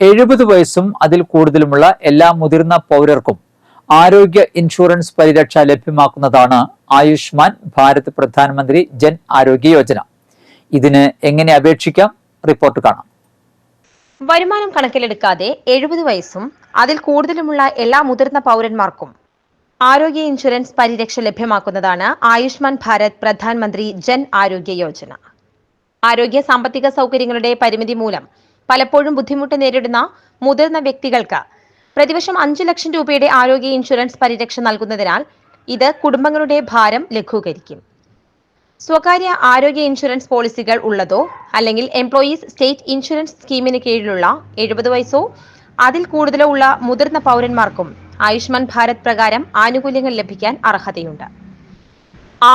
എഴുപത് വയസ്സും അതിൽ കൂടുതലുമുള്ള എല്ലാ മുതിർന്ന പൗരർക്കും ആരോഗ്യ ഇൻഷുറൻസ് പരിരക്ഷ ലഭ്യമാക്കുന്നതാണ് ആയുഷ്മാൻ ഭാരത് പ്രധാനമന്ത്രി ജൻ ആരോഗ്യ യോജന. ഇതിന് എങ്ങനെ അപേക്ഷിക്കാം? റിപ്പോർട്ട് കാണാം. വരുമാനം കണക്കിലെടുക്കാതെ എഴുപത് വയസ്സും അതിൽ കൂടുതലുമുള്ള എല്ലാ മുതിർന്ന പൗരന്മാർക്കും ആരോഗ്യ ഇൻഷുറൻസ് പരിരക്ഷ ലഭ്യമാക്കുന്നതാണ് ആയുഷ്മാൻ ഭാരത് പ്രധാനമന്ത്രി ജൻ ആരോഗ്യ യോജന. ആരോഗ്യ സാമ്പത്തിക സൗകര്യങ്ങളുടെ പരിമിതി മൂലം പലപ്പോഴും ബുദ്ധിമുട്ട് നേരിടുന്ന മുതിർന്ന വ്യക്തികൾക്ക് പ്രതിവർഷം അഞ്ചു ലക്ഷം രൂപയുടെ ആരോഗ്യ ഇൻഷുറൻസ് പരിരക്ഷ നൽകുന്നതിനാൽ ഇത് കുടുംബങ്ങളുടെ ഭാരം ലഘൂകരിക്കും. സ്വകാര്യ ആരോഗ്യ ഇൻഷുറൻസ് പോളിസികൾ ഉള്ളതോ അല്ലെങ്കിൽ എംപ്ലോയീസ് സ്റ്റേറ്റ് ഇൻഷുറൻസ് സ്കീമിന് കീഴിലുള്ള എഴുപത് വയസ്സോ അതിൽ കൂടുതലോ ഉള്ള മുതിർന്ന പൗരന്മാർക്കും ആയുഷ്മാൻ ഭാരത് പ്രകാരം ആനുകൂല്യങ്ങൾ ലഭിക്കാൻ അർഹതയുണ്ട്.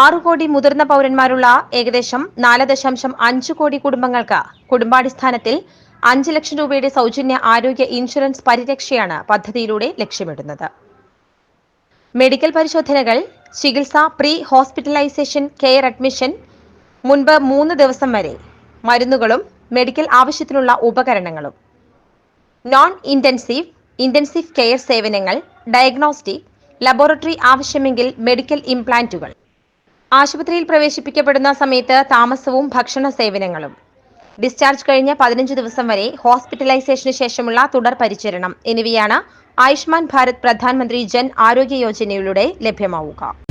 ആറു കോടി മുതിർന്ന പൗരന്മാരുള്ള ഏകദേശം നാല് ദശാംശം അഞ്ച് കോടി കുടുംബങ്ങൾക്ക് കുടുംബാടിസ്ഥാനത്തിൽ അഞ്ച് ലക്ഷം രൂപയുടെ സൗജന്യ ആരോഗ്യ ഇൻഷുറൻസ് പരിരക്ഷയാണ് പദ്ധതിയിലൂടെ ലക്ഷ്യമിടുന്നത്. മെഡിക്കൽ പരിശോധനകൾ ചികിത്സ പ്രീ ഹോസ്പിറ്റലൈസേഷൻ കെയർ അഡ്മിഷൻ മുൻപ് മൂന്ന് ദിവസം വരെ മരുന്നുകളും മെഡിക്കൽ ആവശ്യത്തിനുള്ള ഉപകരണങ്ങളും. നോൺ ഇന്റൻസീവ് ഇന്റൻസീവ് കെയർ സേവനങ്ങൾ ഡയഗ്നോസ്റ്റിക് ലബോറട്ടറി ആവശ്യമെങ്കിൽ മെഡിക്കൽ ഇംപ്ലാന്റുകൾ. ആശുപത്രിയിൽ പ്രവേശിപ്പിക്കപ്പെടുന്ന സമയത്ത് താമസവും ഭക്ഷണ സേവനങ്ങളും. ഡിസ്ചാർജ് കഴിഞ്ഞ പതിനഞ്ച് ദിവസം വരെ ഹോസ്പിറ്റലൈസേഷന് ശേഷമുള്ള തുടർ പരിചരണം. എന്നിവയാണ് ആയുഷ്മാൻ ഭാരത് പ്രധാനമന്ത്രി ജൻ ആരോഗ്യ യോജനയിലൂടെ ലഭ്യമാവുക.